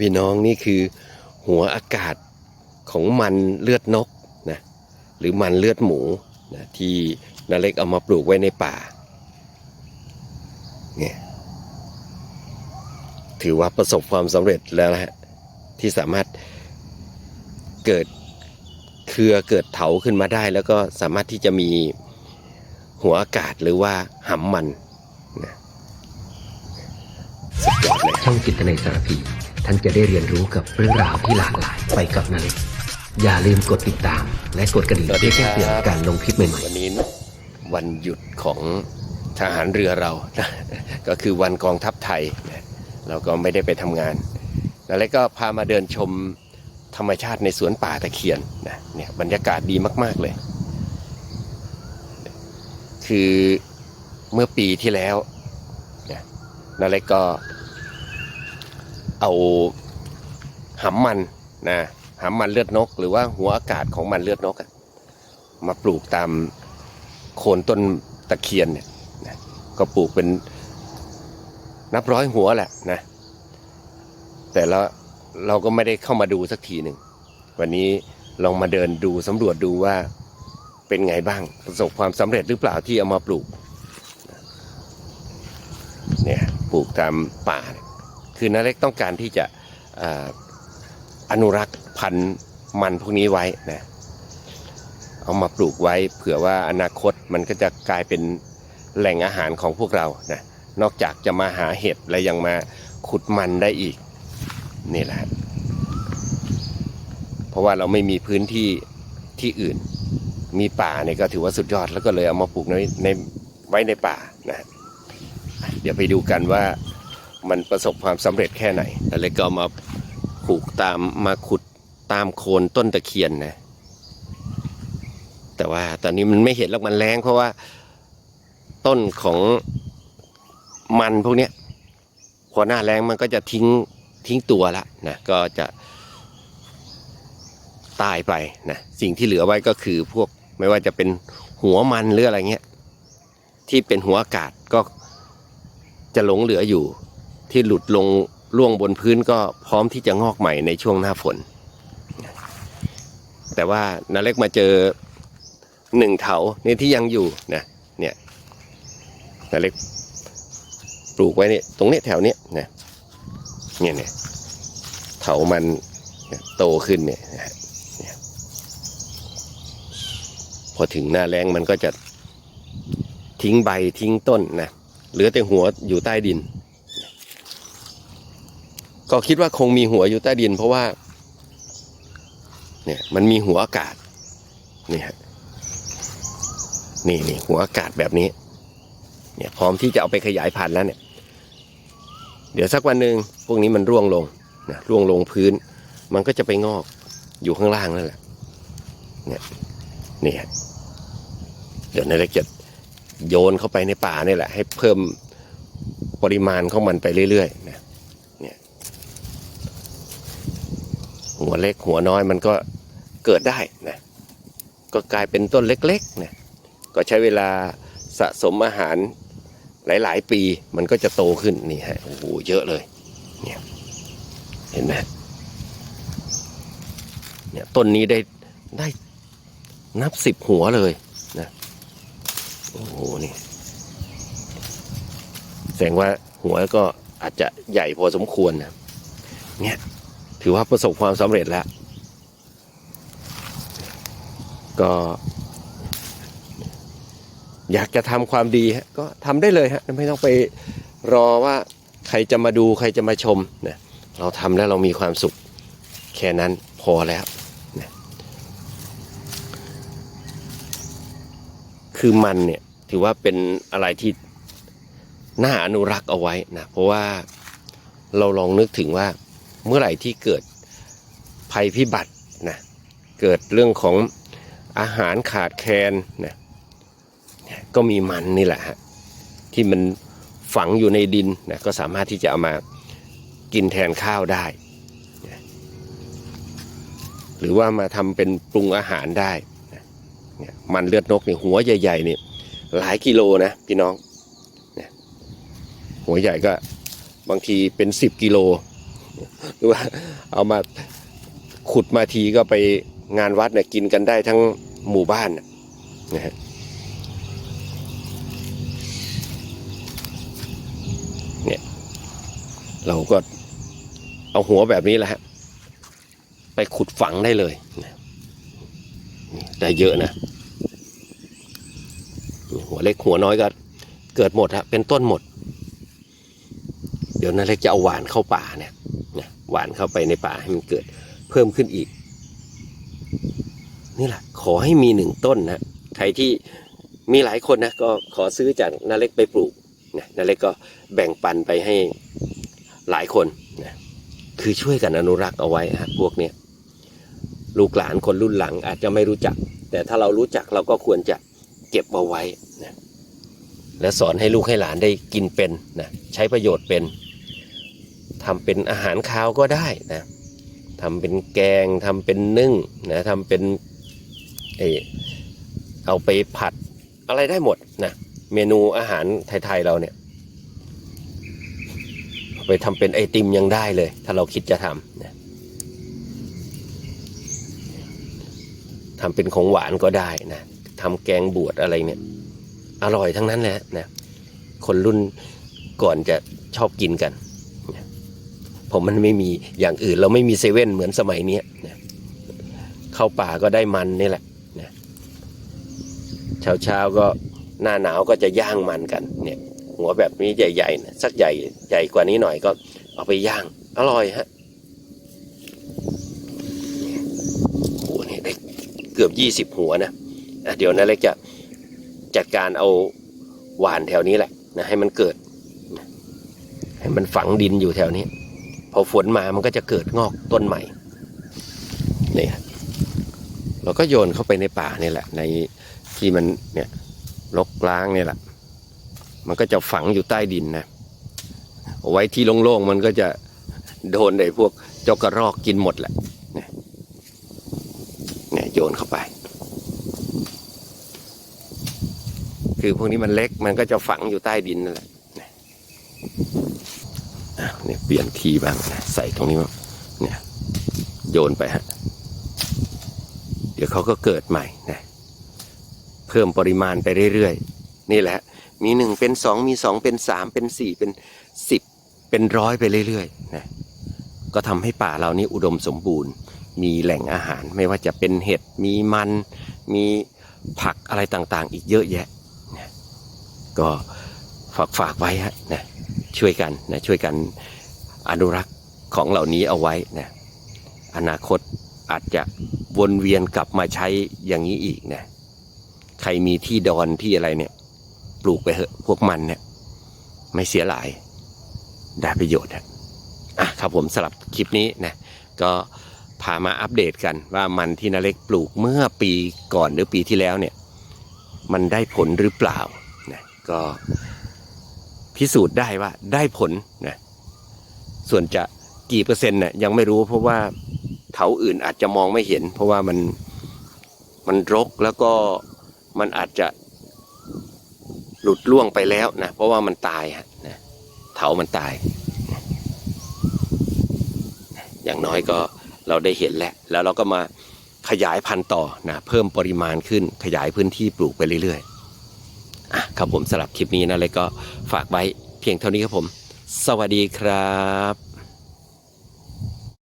พี่น้องนี่คือหัวอากาศของมันเลือดนกนะหรือมันเลือดหมูนะที่นาเล็กเอามาปลูกไว้ในป่าเนี่ยถือว่าประสบความสำเร็จแล้วนะฮะที่สามารถเกิดเครือเกิดเถาขึ้นมาได้ แล้วก็สามารถที่จะมีหัวอากาศหรือว่าหำมันนะ สุดยอดเลยช่องจิตในสารพี ท่านจะได้เรียนรู้กับเรื่องราวที่หลากหลายไปกับนาเล็กอย่าลืมกดติดตาม และกดกระดิ่งสวัสดีเพื่อครับแจ้งเตือนการลงคลิปใหม่ๆ วันนี้วันหยุดของทหารเรือเรานะก็คือวันกองทัพไทยนะเราก็ไม่ได้ไปทำงานแล้วก็พามาเดินชมธรรมชาติในสวนป่าตะเคียนนะเนี่ยบรรยากาศดีมาก ๆเลย คือเมื่อปีที่แล้วนะนาเล็กก็ เอาหำมันนะหำมันเลือดนก หรือว่าหัวอากาศของมันเลือดนกมาปลูกตามโคนต้นตะเคียนเนี่ยนะก็ปลูกเป็นนับร้อยหัวแหละนะ แต่ละเราก็ไม่ได้เข้ามาดูสักทีหนึ่ง วันนี้ลองมาเดินดูสำรวจดูว่าเป็นไงบ้างประสบความสำเร็จหรือเปล่าที่เอามาปลูกเนี่ยปลูกตามป่าเนี่ย คือนาเล็กต้องการที่จะอนุรักษ์พันธุ์มันพวกนี้ไว้นะเอามาปลูกไว้เผื่อว่าอนาคตมันก็จะกลายเป็นแหล่งอาหารของพวกเรานะนอกจากจะมาหาเห็ดและยังมาขุดมันได้อีกนี่แหละ เพราะว่าเราไม่มีพื้นที่ที่อื่น มีป่าเนี่ยก็ถือว่าสุดยอดแล้วก็เลยเอามาปลูกในในไว้ในป่านะ เดี๋ยวไปดูกันว่า มันประสบความสำเร็จแค่ไหน แต่เลยก็มาปลูกตามมาขุดตามโคนต้นตะเคียนนะ แต่ว่าตอนนี้มันไม่เห็นแล้วมันแรงเพราะว่าต้นของมันพวกเนี้ยพอหน้าแรงมันก็จะทิ้งทิ้งตัวละนะก็จะตายไปนะสิ่งที่เหลือไว้ก็คือพวกไม่ว่าจะเป็นหัวมันหรืออะไรเงี้ยที่เป็นหัวอากาศก็จะหลงเหลืออยู่ ที่หลุดลงล่วงบนพื้นก็พร้อมที่จะงอกใหม่ในช่วงหน้าฝน แต่ว่านาเล็กมาเจอหนึ่งเถาเนี่ยที่ยังอยู่นะเนี่ยนาเล็กปลูกไว้เนี่ยตรงนี้แถวเนี้ยนะเนี่ยเนี่ยเถามันโตขึ้นเนี่ยพอถึงหน้าแรงมันก็จะทิ้งใบทิ้งต้นนะเหลือแต่หัวอยู่ใต้ดิน ก็คิดว่าคงมีหัวอยู่ใต้ดิน เพราะว่าเนี่ยมันมีหัวอากาศเนี่ยฮะนี่นี่หัวอากาศแบบนี้เนี่ยพร้อมที่จะเอาไปขยายพันธุ์แล้วเนี่ย เดี๋ยวสักวันหนึ่งพวกนี้มันร่วงลงนะร่วงลงพื้น มันก็จะไปงอกอยู่ข้างล่างนั่นแหละเนี่ยนี่ฮะเดี๋ยวนายเล็กจะโยนเข้าไปในป่านี่แหละ ให้เพิ่มปริมาณของมันไปเรื่อยๆนะเนี่ย หัวเล็กหัวน้อยมันก็เกิดได้นะก็กลายเป็นต้นเล็กๆนะก็ใช้เวลาสะสมอาหารหลาย ๆ ปีมันก็จะโตขึ้นนี่ฮะโอ้โหเยอะเลยเนี่ยเห็นไหมเนี่ยต้นนี้ได้ได้นับสิบหัวเลยนะโอ้โหนี่แสดงว่าหัวก็อาจจะใหญ่พอสมควรนะเนี่ย ถือว่าประสบความสำเร็จแล้ว ก็ อยากจะทำความดีฮะก็ทำได้เลยฮะไม่ต้องไปรอว่าใครจะมาดูใครจะมาชมนะเราทำแล้วเรามีความสุข แค่นั้นพอแล้วนะคือมันเนี่ยถือว่าเป็นอะไรที่น่าอนุรักษ์เอาไว้นะเพราะว่าเราลองนึกถึงว่า เมื่อไหร่ที่เกิดภัยพิบัตินะเกิดเรื่องของอาหารขาดแคลนนะก็มีมันนี่แหละฮะที่มันฝังอยู่ในดินนะก็สามารถที่จะเอามากินแทนข้าวได้นะหรือว่ามาทำเป็นปรุงอาหารได้นะเนี่ยมันเลือดนกเนี่ยหัวใหญ่ๆเนี่ยหลายกิโลนะพี่น้อง หัวใหญ่ก็บางทีเป็นสิบกิโล หรือว่าเอามาขุดมาทีก็ไปงานวัดเนี่ยกินกันได้ทั้งหมู่บ้านนะฮะเนี่ยเราก็เอาหัวแบบนี้แหละฮะไปขุดฝังได้เลยนะนี่ได้เยอะนะ หัวเล็กหัวน้อยก็เกิดหมดฮะเป็นต้นหมด เดี๋ยวนั่นเล็กจะเอาหวานเข้าป่าเนี่ย หวานเข้าไปในป่าให้มันเกิดเพิ่มขึ้นอีก นี่แหละขอให้มีหนึ่งต้นนะใครที่มีหลายคนนะก็ขอซื้อจากนาเล็กไปปลูกนะนาเล็กก็แบ่งปันไปให้หลายคนนะคือช่วยกันอนุรักษ์เอาไว้ฮะพวกเนี้ยลูกหลานคนรุ่นหลังอาจจะไม่รู้จัก แต่ถ้าเรารู้จักเราก็ควรจะเก็บเอาไว้นะและสอนให้ลูกให้หลานได้กินเป็นนะใช้ประโยชน์เป็น ทำเป็นอาหารคาวก็ได้นะทำเป็นแกงทำเป็นนึ่งนะทำเป็นเอเอาไปผัดอะไรได้หมดนะเมนูอาหารไทยๆเราเนี่ยไปทำเป็นไอติมยังได้เลย ถ้าเราคิดจะทำนะทำเป็นของหวานก็ได้นะทำแกงบวชอะไรเนี่ย อร่อยทั้งนั้นแหละนะคนรุ่นก่อนจะชอบกินกัน ผมมันไม่มีอย่างอื่นเราไม่มีเซเว่นเหมือนสมัยนี้นะเข้าป่าก็ได้มันนี่แหละนะเช้าเช้าก็หน้าหนาวก็จะย่างมันกันเนี่ยหัวแบบนี้ใหญ่ๆนะสักใหญ่ใหญ่กว่านี้หน่อยก็เอาไปย่าง อร่อยฮะโอ้โหนี่ได้เกือบยี่สิบหัวนะเดี๋ยวนาเล็กจะจัดการเอาหวานแถวนี้แหละนะให้มันเกิด ให้มันฝังดินอยู่แถวนี้ พอฝนมามันก็จะเกิดงอกต้นใหม่นี่ฮะเราก็โยนเข้าไปในป่านี่แหละ ในที่มันเนี่ยรกล้างเนี่ยแหละ มันก็จะฝังอยู่ใต้ดินนะไว้ที่โล่งๆมันก็จะโดนไอ้พวกเจ้ากระรอกกินหมดแหละเนี่ยเนี่ยโยนเข้าไป คือพวกนี้มันเล็กมันก็จะฝังอยู่ใต้ดินนั่นแหละ เนี่ยเปลี่ยนทีบ้างนะใส่ตรงนี้บ้างเนี่ยโยนไปฮะเดี๋ยวเขาก็เกิดใหม่นะเพิ่มปริมาณไปเรื่อยๆ นี่แหละ มีหนึ่งเป็นสองมีสองเป็นสามเป็นสี่เป็นสิบเป็นร้อยไปเรื่อยๆนะก็ทำให้ป่าเรานี่อุดมสมบูรณ์ มีแหล่งอาหารไม่ว่าจะเป็นเห็ดมีมัน มีผักอะไรต่างๆ อีกเยอะแยะนะก็ฝากฝากไว้ฮะนะ ช่วยกันนะช่วยกันอนุรักษ์ของเหล่านี้เอาไว้นะอนาคตอาจจะวนเวียนกลับมาใช้อย่างนี้อีกนะใครมีที่ดอนที่อะไรเนี่ย ปลูกไปเถอะพวกมันเนี่ยไม่เสียหลายได้ประโยชน์อะอะครับผมสลับคลิปนี้นะก็พามาอัปเดตกันว่ามันที่นาเล็กปลูกเมื่อปีก่อนหรือปีที่แล้วเนี่ย มันได้ผลหรือเปล่านะก็ พิสูจน์ได้ว่าได้ผลนะส่วนจะกี่เปอร์เซ็นต์เนี่ยยังไม่รู้เพราะว่าเถาอื่นอาจจะมองไม่เห็น เพราะว่ามันมันรกแล้วก็มันอาจจะหลุดล่วงไปแล้วนะเพราะว่ามันตายฮะนะเถามันตาย อย่างน้อยก็เราได้เห็นแล้ว แล้วเราก็มาขยายพันธุ์ต่อนะเพิ่มปริมาณขึ้นขยายพื้นที่ปลูกไปเรื่อยๆ ครับผมสำหรับคลิปนี้นะเลยก็ฝากไว้เพียงเท่านี้ครับผม สวัสดีครับ